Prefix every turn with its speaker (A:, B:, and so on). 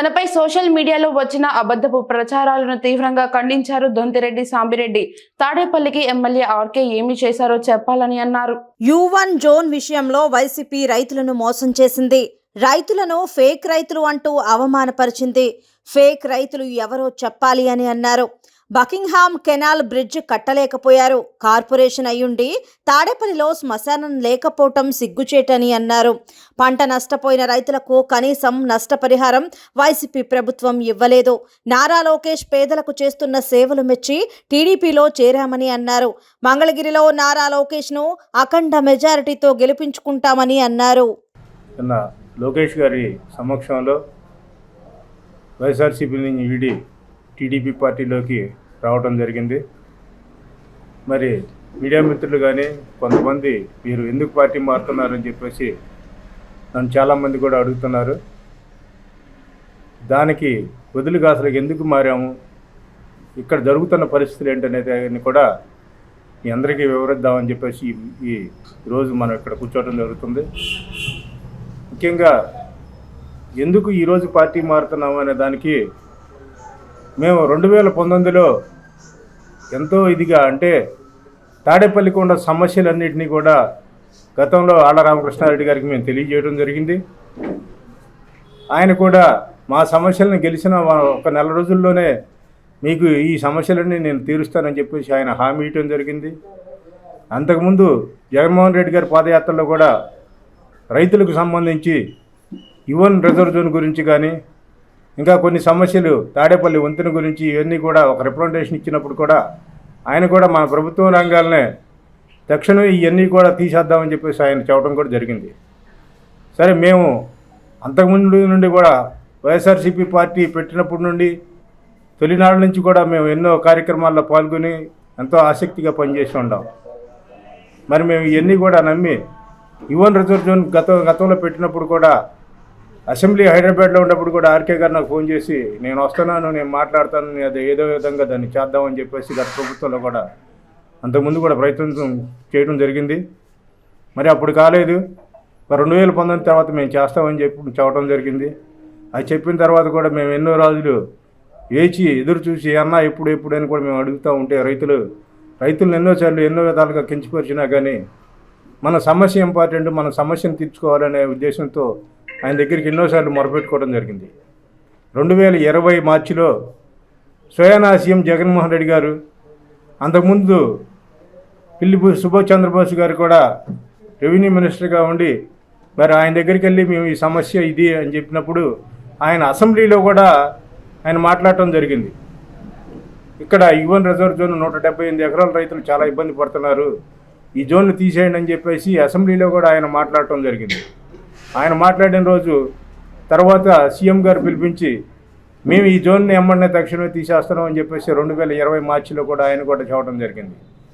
A: తనపై సోషల్ మీడియాలో వచ్చిన అబద్ధపు ప్రచారాలను తీవ్రంగా ఖండించారు దొంతిరెడ్డి సాంబిరెడ్డి. తాడేపల్లికి ఎమ్మెల్యే ఆర్కే ఏమి చేశారో చెప్పాలని అన్నారు.
B: యూ వన్ జోన్ విషయంలో వైసీపీ రైతులను మోసం చేసింది. రైతులను ఫేక్ రైతులు అంటూ అవమానపరిచింది. ఫేక్ రైతులు ఎవరో చెప్పాలి అని అన్నారు. బకింగ్హామ్ కెనాల్ బ్రిడ్జ్ కట్టలేకపోయారు. కార్పొరేషన్ అయ్యుండి తాడేపల్లిలో శ్మశానం లేకపోవటం సిగ్గుచేటని అన్నారు. పంట నష్టపోయిన రైతులకు కనీసం నష్టపరిహారం వైసీపీ ప్రభుత్వం ఇవ్వలేదు. నారా లోకేష్ పేదలకు చేస్తున్న సేవలు మెచ్చి టీడీపీలో చేరామని అన్నారు. మంగళగిరిలో నారా లోకేష్ను అఖండ మెజారిటీతో గెలిపించుకుంటామని అన్నారు.
C: లోకేష్ గారి సమక్షంలో వైఎస్ఆర్సీపీ నుంచి ఈడీ టీడీపీ పార్టీలోకి రావడం జరిగింది. మరి మీడియా మిత్రులు కానీ కొంతమంది మీరు ఎందుకు పార్టీ మారుతున్నారని చెప్పేసి నన్ను చాలామంది కూడా అడుగుతున్నారు. దానికి వదులుగా అసలు ఎందుకు మారాము? ఇక్కడ జరుగుతున్న పరిస్థితులు ఏంటనేది కూడా మీ అందరికీ వివరిద్దామని చెప్పేసి ఈ- ఈ రోజు మనం ఇక్కడ కూర్చోవడం జరుగుతుంది. ముఖ్యంగా ఎందుకు ఈరోజు పార్టీ మారుతున్నాము అనే దానికి మేము రెండు వేల పంతొమ్మిదిలో ఎంతో ఇదిగా అంటే తాడేపల్లికి ఉన్న సమస్యలన్నింటినీ కూడా గతంలో ఆళ్ళ రామకృష్ణారెడ్డి గారికి మేము తెలియజేయడం జరిగింది. ఆయన కూడా మా సమస్యలను గెలిచిన ఒక నెల రోజుల్లోనే మీకు ఈ సమస్యలన్నీ నేను తీరుస్తానని చెప్పేసి ఆయన హామీ ఇవ్వడం జరిగింది. అంతకుముందు జగన్మోహన్ రెడ్డి గారి పాదయాత్రలో కూడా రైతులకు సంబంధించి యువన్ రిజర్వ్ జోన్ గురించి కానీ ఇంకా కొన్ని సమస్యలు తాడేపల్లి వంతెన గురించి ఇవన్నీ కూడా ఒక రిప్రజెంటేషన్ ఇచ్చినప్పుడు కూడా ఆయన కూడా మన ప్రభుత్వ రంగాలనే తక్షణం ఇవన్నీ కూడా తీసేద్దామని చెప్పేసి ఆయన చెప్పడం కూడా జరిగింది. సరే మేము అంతకుముందు నుండి కూడా వైఎస్ఆర్సీపీ పార్టీ పెట్టినప్పటి నుండి తొలినాడు నుంచి కూడా మేము ఎన్నో కార్యక్రమాల్లో పాల్గొని ఎంతో ఆసక్తిగా పనిచేసి ఉన్నాం మరి మేము ఇవన్నీ కూడా నమ్మి యువన్ రిజర్వ్ జోన్ గత గతంలో పెట్టినప్పుడు కూడా అసెంబ్లీ హైదరాబాద్లో ఉన్నప్పుడు కూడా ఆర్కే గారు నాకు ఫోన్ చేసి నేను వస్తున్నాను నేను మాట్లాడతాను అది ఏదో విధంగా దాన్ని చేద్దామని చెప్పేసి గత ప్రభుత్వంలో కూడా అంతకుముందు కూడా ప్రయత్నం చేయడం జరిగింది. మరి అప్పుడు కాలేదు. రెండు వేల పంతొమ్మిది తర్వాత మేము చేస్తామని చెప్పి చెప్పడం జరిగింది. అది చెప్పిన తర్వాత కూడా మేము ఎన్నో రోజులు వేచి ఎదురు చూసి అన్న ఎప్పుడు ఎప్పుడు అని కూడా మేము అడుగుతూ ఉంటే రైతులు రైతులను ఎన్నోసార్లు ఎన్నో విధాలుగా కించిపరిచినా కానీ మన సమస్య ఇంపార్టెంట్ మన సమస్యను తీర్చుకోవాలనే ఉద్దేశంతో ఆయన దగ్గరికి ఎన్నోసార్లు మొరపెట్టుకోవడం జరిగింది. రెండు వేల ఇరవై మార్చిలో స్వయానా సీఎం జగన్మోహన్ రెడ్డి గారు అంతకుముందు పిల్లి సుభాష్ చంద్రబోస్ గారు కూడా రెవెన్యూ మినిస్టర్గా ఉండి మరి ఆయన దగ్గరికి వెళ్ళి మేము ఈ సమస్య ఇది అని చెప్పినప్పుడు ఆయన అసెంబ్లీలో కూడా ఆయన మాట్లాడటం జరిగింది. ఇక్కడ యువన్ రిజర్వ్ జోన్ నూట డెబ్బై ఎనిమిది ఎకరాల రైతులు చాలా ఇబ్బంది పడుతున్నారు. ఈ జోన్ను తీసేయండి అని చెప్పేసి అసెంబ్లీలో కూడా ఆయన మాట్లాడటం జరిగింది. ఆయన మాట్లాడిన రోజు తర్వాత సీఎం గారు పిలిపించి మేము ఈ జోన్ని ఎమ్మెల్యే తక్షణమే తీసేస్తున్నాం అని చెప్పేసి రెండు వేల ఇరవై మార్చిలో కూడా ఆయన కూడా చెప్పడం జరిగింది.